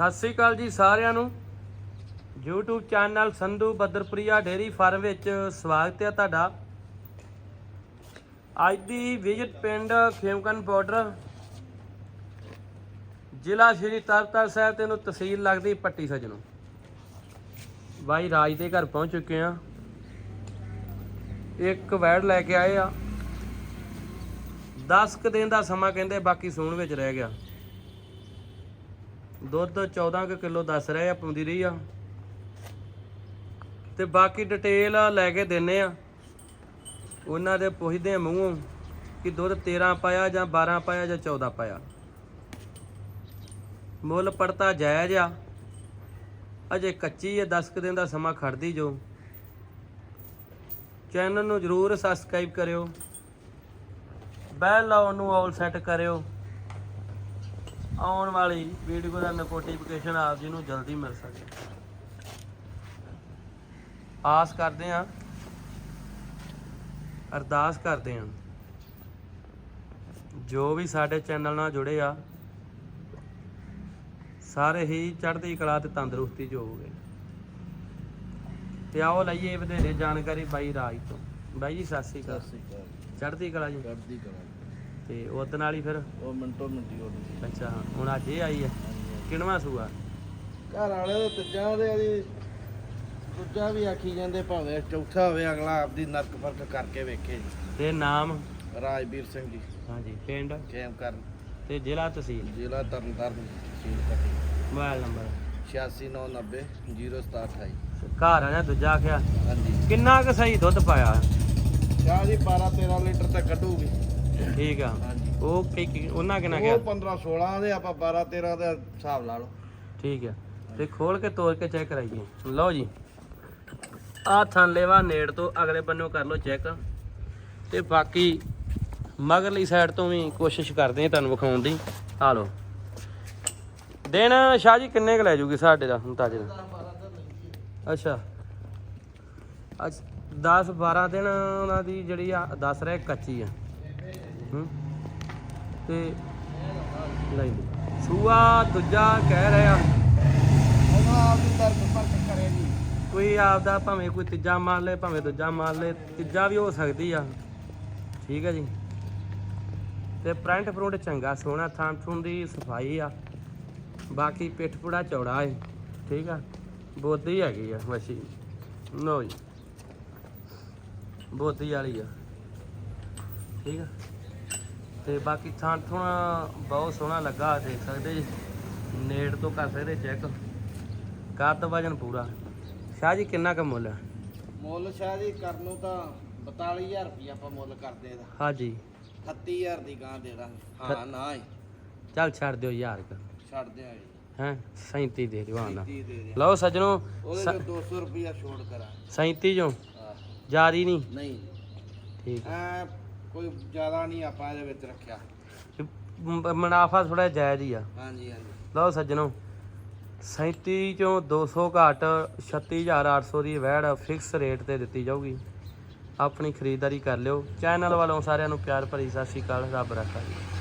ਸਤਿ ਸ੍ਰੀ ਅਕਾਲ ਜੀ ਸਾਰਿਆਂ ਨੂੰ। YouTube channel Sandhu Badarpriya dairy farm ਵਿੱਚ ਸਵਾਗਤ ਹੈ ਤੁਹਾਡਾ। ਅੱਜ ਦੀ ਵਿਜ਼ਿਟ ਪਿੰਡ ਖੇਮਕਨ ਬਾਰਡਰ ਜ਼ਿਲ੍ਹਾ ਸ਼੍ਰੀ ਤਰਨਤਾਰਨ ਸਾਹਿਬ ਤੇ ਨੂੰ ਤਹਿਸੀਲ ਲੱਗਦੀ ਪੱਟੀ ਸਜਣੋ। ਬਾਈ ਰਾਜ ਦੇ ਘਰ ਪਹੁੰਚ ਚੁੱਕੇ ਆ ਇੱਕ ਵੈੜ ਲੈ ਕੇ ਆਏ ਆ। 10 ਕੁ ਦਿਨ ਦਾ ਸਮਾਂ ਕਹਿੰਦੇ ਬਾਕੀ ਸੂਣ ਵਿੱਚ ਰਹਿ ਗਿਆ। ਦੁੱਧ 14 ਕੁ ਕਿਲੋ ਦੱਸ ਰਹੇ ਆ ਪਾਉਂਦੀ ਰਹੀ ਆ। ਤੇ ਬਾਕੀ ਡਿਟੇਲ ਲੈ ਕੇ ਦਿੰਨੇ ਆ। ਉਹਨਾਂ ਦੇ ਪੁੱਛਦੇ ਆ ਮੂੰਹੋਂ ਕਿ ਦੁੱਧ 13 ਪਾਇਆ ਜਾਂ 12 ਪਾਇਆ ਜਾਂ 14 ਪਾਇਆ। ਮੁੱਲ ਪੜਤਾ ਜਾਇਜ਼ ਆ। ਅਜੇ ਕੱਚੀ ਹੈ 10 ਕੁ ਦਿਨ ਦਾ ਸਮਾਂ ਖੜਦੀ ਜੋ। ਚੈਨਲ ਨੂੰ ਜਰੂਰ ਸਬਸਕ੍ਰਾਈਬ ਕਰਿਓ। ਬੈਲ ਆਉਣ ਨੂੰ ਆਲ ਸੈੱਟ ਕਰਿਓ। ਆਉਣ ਵਾਲੀ ਵੀਡੀਓ ਦਾ ਨੋਟੀਫਿਕੇਸ਼ਨ ਆਪ ਜੀ ਨੂੰ ਜਲਦੀ ਮਿਲ ਸਕੇ। ਆਸ ਕਰਦੇ ਹਾਂ ਅਰਦਾਸ ਕਰਦੇ ਹਾਂ ਜੋ ਵੀ ਸਾਡੇ ਚੈਨਲ ਨਾਲ ਜੁੜੇ ਆ ਸਾਰੇ ਹੀ ਚੜ੍ਹਦੀ ਕਲਾ ਤੇ ਤੰਦਰੁਸਤੀ ਚ ਹੋਵੋਗੇ। ਤੇ ਆਓ ਲਈਏ ਵਧੇਰੇ ਜਾਣਕਾਰੀ ਬਾਈ ਰਾਜ ਤੋਂ। ਬਾਈ ਜੀ ਸਤਿ ਸ੍ਰੀ ਅਕਾਲ। ਚੜ੍ਹਦੀ ਕਲਾ ਜੀ। ਕਰਦੀ ਕਰਾਂ ਤੇ ਉਹਦੇ ਨਾਲ ਹੀ ਫਿਰ? ਉਹ ਮਿੰਟੋ ਮਿੰਟੀ ਉਹ ਅੱਛਾ ਹੁਣ ਅੱਜ ਇਹ ਆਈ ਹੈ ਕਿਣਵਾ ਸੂਆ? ਘਰ ਵਾਲੇ ਦੇ ਤੀਜਾਂ ਦੇ ਆਦੀ ਦੂਜਾ ਵੀ ਆਖੀ ਜਾਂਦੇ ਭਾਵੇਂ ਚੌਥਾ ਹੋਵੇ ਅਗਲਾ ਆਪਦੀ ਨਰਕ ਫ਼ਰਕ ਕਰਕੇ ਵੇਖੇ ਜੀ। ਤੇ ਨਾਮ? ਰਾਜਵੀਰ ਸਿੰਘ ਜੀ। ਹਾਂਜੀ ਪਿੰਡ? ਖੇਮ ਕਰਨ। ਤੇ ਜ਼ਿਲ੍ਹਾ ਤਹਿਸੀਲ? ਜ਼ਿਲ੍ਹਾ ਤਰਨਤਾਰਨ ਤਹਿਸੀਲ ਕੱਟੀ ਮੋਬਾਈਲ ਨੰਬਰ? 8690 0728 ਘਰ ਆ ਨਾ ਦੂਜਾ ਆਖਿਆ? ਹਾਂਜੀ। ਕਿੰਨਾ ਕੁ ਸਹੀ ਦੁੱਧ ਪਾਇਆ? ਸ਼ਾਹ ਜੀ 12 13 ਲੀਟਰ ਤੱਕ ਕੱਢੂਗੀ। ਠੀਕ ਆ। ਹਾਂਜੀ। ਉਹ ਕੀ ਕੀ- ਉਹਨਾਂ ਕਿੰਨਾ ਉਹ ਕਿਹਾ 15 16 ਦੇ ਆਪਾਂ 12 13 ਦੇ ਹਿਸਾਬ ਲਾ ਲਓ। ਠੀਕ ਆ। ਤੇ ਖੋਲ ਕੇ ਤੋੜ ਕੇ ਚੈੱਕ ਕਰਾਈਏ। ਲਓ ਜੀ। ਆ ਥਣ ਲੈਵਾ ਨੇੜ ਤੋਂ ਅਗਲੇ ਬੰਨੋਂ ਕਰ ਲਓ ਚੈੱਕ। ਤੇ ਬਾਕੀ ਮਗਰਲੀ ਸਾਈਡ ਤੋਂ ਵੀ ਕੋਸ਼ਿਸ਼ ਕਰਦੇ ਆ ਤੁਹਾਨੂੰ ਵਿਖਾਉਣ ਦੀ। ਆ ਲਓ। ਦਿਨ ਸ਼ਾਹ ਜੀ ਕਿੰਨੇ ਕੁ ਲੈ ਜੂਗੀ ਸਾਡੇ ਦਾ? ਹੁਣ ਤਾਜੇ ਦਾ। ਅੱਛਾ। ਅੱਜ 10 12 ਦਿਨ ਉਹਨਾਂ ਦੀ ਜਿਹੜੀ ਆ ਦੱਸ ਰਿਹਾ ਕੱਚੀ ਆ। ਹੂੰ। ਤੇ ਨਹੀਂ ਸੂਆ ਦੂਜਾ ਕਹਿ ਰਿਹਾ। ਜੀ ਕੋਈ ਆਪਦਾ ਭਾਵੇਂ ਕੋਈ ਤੀਜਾ ਮੰਨ ਲੇ ਭਾਵੇਂ ਦੂਜਾ ਮੰਨ ਲੇ ਤੀਜਾ ਵੀ ਹੋ ਸਕਦੀ ਆ। ਠੀਕ ਹੈ ਜੀ। ਤੇ ਪ੍ਰਿੰਟ ਫਰੂਟ ਚੰਗਾ ਸੋਹਣਾ ਥਾਂ ਥੁਣ ਦੀ ਸਫ਼ਾਈ ਆ। ਬਾਕੀ ਪਿੱਠ ਪੂੜਾ ਚੌੜਾ ਏ। ਠੀਕ ਆ। ਬੋਦੀ ਹੈਗੀ ਆ ਵਸ਼ੀ ਲੋ ਜੀ। ਬੋਦੀ ਵਾਲੀ ਆ। ਠੀਕ ਆ। ਤੇ ਬਾਕੀ ਥਾਂ ਥੁਣ ਬਹੁਤ ਸੋਹਣਾ ਲੱਗਾ ਦੇਖ ਸਕਦੇ ਜੀ। ਨੇੜ ਤੋਂ ਕਰ ਸਕਦੇ ਚੈੱਕ ਕੱਦ ਵਜਨ ਪੂਰਾ। ਸ਼ਾਹ ਜੀ ਕਿੰਨਾ ਕੁ ਮੁੱਲ ਹੈ ਮੁੱਲ ਸ਼ਾਹ ਜੀ ਕਰਨ ਨੂੰ ਤਾਂ 42000 ਰੁਪਏ ਆਪਾਂ ਮੁੱਲ ਕਰਦੇ ਇਹਦਾ। ਹਾਂਜੀ 38000 ਦੀ ਗਾਂ ਦੇ ਦਾਂਗੇ ਹਾਂ ਨਾ ਹੀ ਚੱਲ ਛੱਡ ਦਿਓ ਯਾਰ ਛੱਡ ਦਿਆਂਗੇ ਹੈ 37 ਦੇ ਦਿਓ ਆਣਾ 30 ਦੇ ਦੇ ਲਓ ਸੱਜਣੋ ਉਹਦੇ ਤੋਂ 200 ਰੁਪਿਆ ਛੋੜ ਕਰਾਂ। 37 ਜੋ ਹਾਂ, ਜਾਰੀ ਨਹੀਂ ਨਹੀਂ। ਠੀਕ। ਐ ਕੋਈ ਜ਼ਿਆਦਾ ਨਹੀਂ ਆਪਾਂ ਇਹਦੇ ਵਿੱਚ ਰੱਖਿਆ। ਮ- ਮੁਨਾਫਾ ਥੋੜਾ ਜਾਇਜ਼ ਹੀ ਆ। ਹਾਂਜੀ ਹਾਂਜੀ। ਲਓ ਸੱਜਣੋ 37 ਚੋਂ 200 ਘੱਟ 36800 ਦੀ ਵੈੜ ਫਿਕਸ ਰੇਟ ਤੇ ਦਿੱਤੀ ਜਾਊਗੀ। ਆਪਣੀ ਖਰੀਦਦਾਰੀ ਕਰ ਲਿਓ। ਚੈਨਲ ਵੱਲੋਂ ਸਾਰਿਆਂ ਨੂੰ ਪਿਆਰ ਭਰੀ ਸਤਿ ਸ਼੍ਰੀ ਅਕਾਲ ਰੱਬ ਰੱਖਾ ਜੀ।